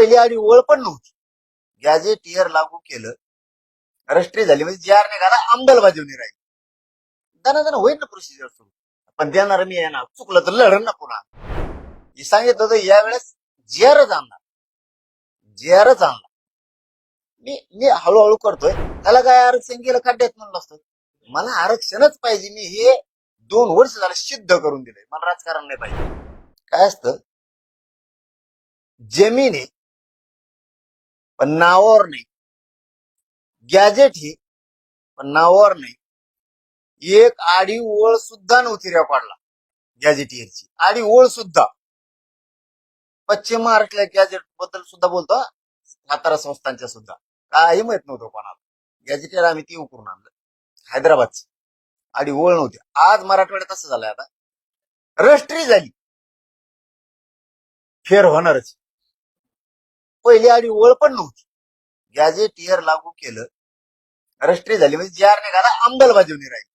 पहिली आडी ओळ पण नव्हती. गॅजेटियर लागू केलं रजिस्ट्री झाली म्हणजे जी आर निघाला अंमलबजावणी राहील. दना दना होईल ना प्रोसिजर सुरू. पण देणार मी येणार ना चुकलं तर लढण ना. पुन्हा हे सांगितलं होतं यावेळेस जी आरच आणणार. जी आरच आणणार. मी मी हळूहळू करतोय. त्याला काय आरक्षण केलं खड्ड्यात म्हणलं असतं. मला आरक्षणच पाहिजे. मी हे दोन वर्ष झालं सिद्ध करून दिलंय. मला राजकारण नाही पाहिजे. काय असतं? जमीन आहे पण नावावर नाही. गॅजेट ही पण नावावर नाही. एक आडी ओळ सुद्धा नव्हती रेकॉर्डला गॅजेटियरची आडी ओळ सुद्धा. पश्चिम महाराष्ट्रातल्या गॅजेटबद्दल सुद्धा बोलतो सातारा संस्थांच्या सुद्धा. काही माहीत नव्हतं कोणाला. गॅजेटियर आम्ही ती उकरून आणलं. हैदराबादची. आडी ओळ नव्हती. आज मराठवाड्यात असं झालंय आता. रजिस्ट्री झाली. फेर होणारच. पहिली आडी ओळ पण नव्हती. गॅजेटियर लागू केलं राष्ट्रीय झाली म्हणजे जी आर निघाला अंमलबजावणी राहील.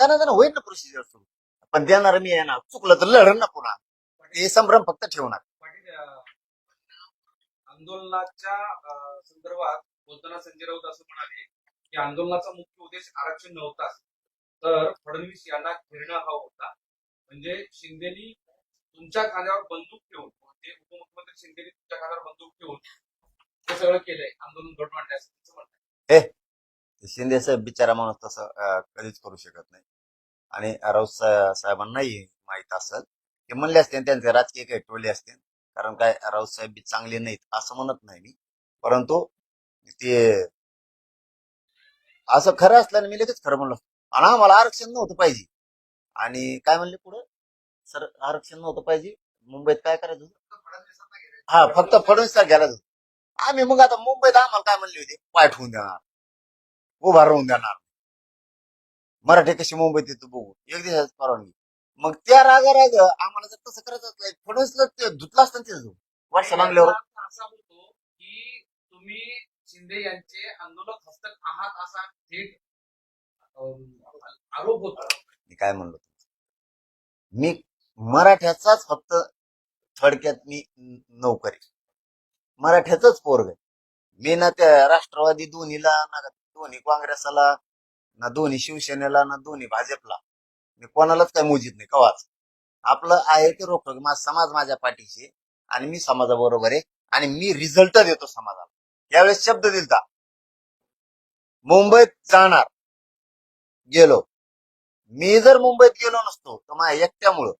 दाना दाना होईल ना प्रोसिजर सुरू. पण देणार मी येणार ना चुकलं तर लढण ना पुन्हा. हे संभ्रम फक्त ठेवणार. पाटील अं, आंदोलनाच्या अं, संदर्भात बोलताना संजय राऊत असं म्हणाले की आंदोलनाचा मुख्य उद्देश आरक्षण नव्हताच तर फडणवीस यांना घेरणं हा होता. म्हणजे शिंदेनी तुमच्या खांद्यावर बंदूक ठेवून ते उपमुख्यमंत्री शिंदे तुमच्या बंदूक घेऊन हे सगळं केलंय आंदोलन घडवून आणण्याचं म्हणणं आहे. शिंदे साहेब बिचारा माणूस तसं कधीच करू शकत नाही. आणि राऊत साहेबांनाही माहीत असेल ते म्हणले असते त्यांचे राजकीय काही टोले असते कारण काय राऊत साहेब बी चांगले नाहीत असं म्हणत नाही मी. परंतु ते असं खरं असल्याने मी लगेच खरं म्हणलो. आणि आम्हाला आरक्षण नव्हतं पाहिजे. आणि काय म्हणले पुढं? सर आरक्षण नव्हतं पाहिजे. मुंबईत काय करायचं होतं? फक्त फडणवीसांना घेण्याचं. हा फक्त फडणवीस घ्यायला जाऊ आम्ही मग आता मुंबईत आम्हाला काय म्हणले होते? पाय ठेवून देणार. उभा राहून देणार. मराठी कशी मुंबईत येतो बघू. एक दिवसाच परवानगी. मग त्या रागा राग आम्हाला जर तसं करायचं असलं फडणवीसला ते धुतला असतं ना ते वर्ष अर्थ असा होतो की तुम्ही शिंदे यांचे आंदोलक हस्तक आहात असा थेट आरोप होता. मी काय म्हणलो? मी मराठ्याचाच फक्त थडक्यात मी नोकरी. मराठ्याचंच पोरग आहे. मी ना त्या राष्ट्रवादी दोन्हीला ना दोन्ही काँग्रेसला ना दोन्ही शिवसेनेला ना दोन्ही भाजपला मी कोणालाच काय मोजित नाही. कवाच? आपलं आहे ते रोखतो माझा समाज माझ्या पाठीशी आणि मी समाजाबरोबर आहे आणि मी रिझल्ट देतो समाजाला. यावेळेस शब्द दिलता. मुंबईत जाणार. गेलो. मी जर मुंबईत गेलो नसतो तर माझ्या एकट्यामुळं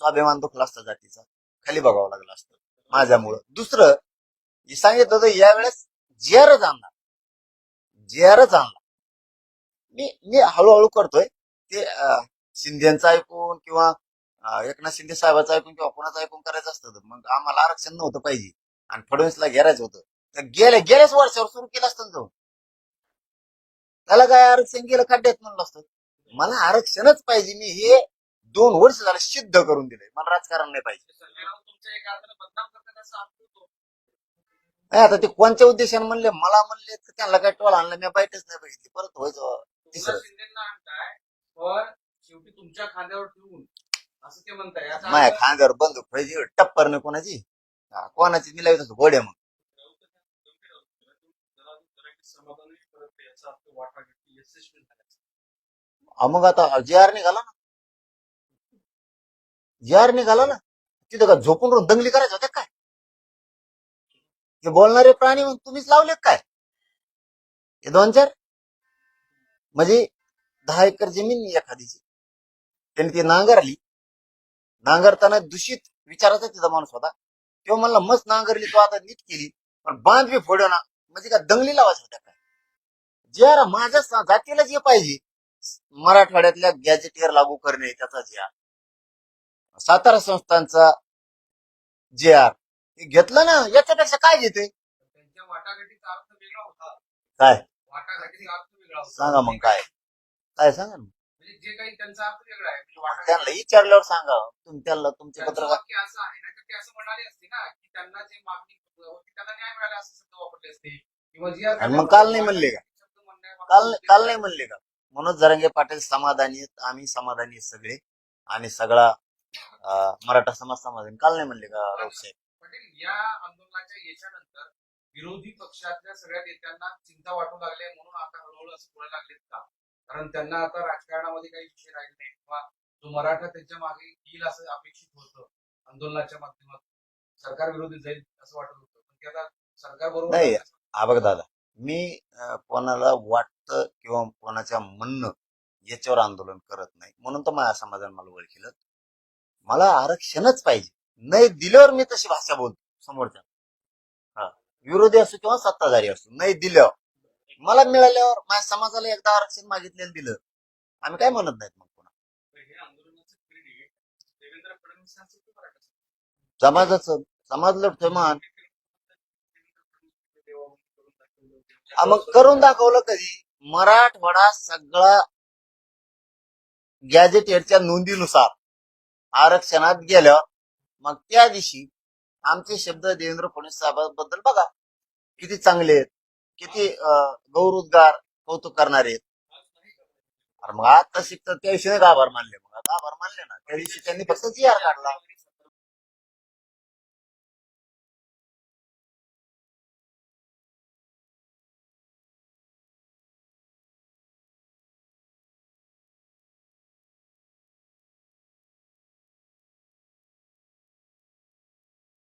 स्वाभिमान दुखला असता जातीचा. खाली बघावं लागलं असतं. माझ्यामुळं. दुसरं मी सांगितलं होतं यावेळेस जियारच आणणार जियारच आणला मी मी हळूहळू करतोय. ते शिंदेचं ऐकून किंवा एकनाथ शिंदे साहेबाचं ऐकून किंवा कोणाचं ऐकून करायचं असतं तर मग आम्हाला आरक्षण नव्हतं पाहिजे. आणि फडणवीसला घेरायचं होतं. तर गेल्या गेल्याच वर्षावर सुरू केलं असतं जाऊन. त्याला काय आरक्षण गेलं खड्ड्यात म्हणलं असतं. मला आरक्षणच पाहिजे. मी हे दोन वर्ष झालं सिद्ध करून दिलंय. मला राजकारण नाही पाहिजे. नाही आता ते कोणत्या उद्देशाने म्हणले? मला म्हणले तर त्यांना काय टोल आणलं? मी बाईटच नाही बघितली. परत व्हायचं तिसरं शेवटी तुमच्या खांद्यावर ठेवून असं ते म्हणताय. माझ्या खांद्यावर बंदूक पाहिजे टप्पर नाही कोणाची. हा, कोणाची? मी लावित घोड्या मग मग आता जे आर निघाला ना यार निघाला ना तिथं का झोपून राहून दंगली करायचं होत्या काय? हे बोलणारे प्राणी मग तुम्हीच लावले काय? हे दोन चार? म्हणजे दहा एकर जमीन एखादीची. त्यांनी ती नांगरली. नांगरताना दूषित विचाराचा तिचा माणूस होता. तेव्हा म्हणला मस्त नांगरली तो आता नीट केली. पण बांध बी फोडव ना. म्हणजे का दंगली लावायचं होत्या काय? जे माझ्या जातीला जे पाहिजे. मराठवाड्यातल्या गॅजेटियर लागू करणे त्याचा जे सातारा संस्थांचा जे आर हे घेतलं ना याच्यापेक्षा काय घेते? त्यांच्या वाटाघाटीचा अर्थ वेगळा होता. काय? वाटाघाटीचा अर्थ वेगळा होता. सांगा मग काय? काय सांगा ना? म्हणजे जे काही त्यांचा अर्थ वेगळा आहे म्हणजे वाटाघाटी त्यांना विचारल्यावर सांगा. तुम्ही त्यांना तुमचे त्यांचं पत्र वाक्य असं आहे ना तर ते असं म्हणाले असते ना की त्यांना जे मागणी होती त्यांना न्याय मिळाला असं शब्द वापरले असते. किंवा जी आणि मग काल नाही म्हणले का? शब्द काल काल? नाही म्हणले का? मनोज जरांगे पाटील समाधानी आहेत आम्ही समाधानी आहेत सगळे. आणि सगळा मराठा समाज समाधानी काल नाही म्हणले का राऊत साहेब? पाटील या आंदोलनाच्या याच्यानंतर विरोधी पक्षातल्या सगळ्या नेत्यांना चिंता वाटू लागले म्हणून आता हळूहळू असं बोलायला लागलेत का? कारण त्यांना आता राजकारणामध्ये काही विषय राहिले नाही किंवा जो मराठा त्यांच्या मागे येईल असं अपेक्षित होतं आंदोलनाच्या माध्यमातून. सरकार विरोधी जाईल असं वाटत होतं. पण ते आता सरकार बरोबर नाही. हा बघ दादा मी अं, कोणाला वाटतं किंवा कोणाच्या म्हणणं याच्यावर आंदोलन करत नाही. म्हणून तर माझ्या समाजाने मला ओळखीलं मला आरक्षणच पाहिजे. नाही दिल्यावर मी तशी भाषा बोलतो समोरच्या. हा. विरोधी असो किंवा सत्ताधारी असो नाही दिल्यावर. मला मिळाल्यावर माझ्या समाजाला एकदा आरक्षण मागितलेलं दिलं. आम्ही काय म्हणत नाहीत मग पुन्हा? समाजाचं समाज लढतोय मान मग करून दाखवलं कधी? मराठवाडा सगळा गॅजेटेडच्या नोंदीनुसार. आरक्षणात गेलं मग त्या दिवशी आमचे शब्द देवेंद्र फडणवीस साहेबांबद्दल बघा. किती चांगले आहेत. किती अं, गौरवोद्गार कौतुक करणारे आहेत. मग आता शिकतात त्या दिवशी गाभार आभार मानले मग. आभार मानले ना. त्या दिवशी त्यांनी फक्त जी आर काढला.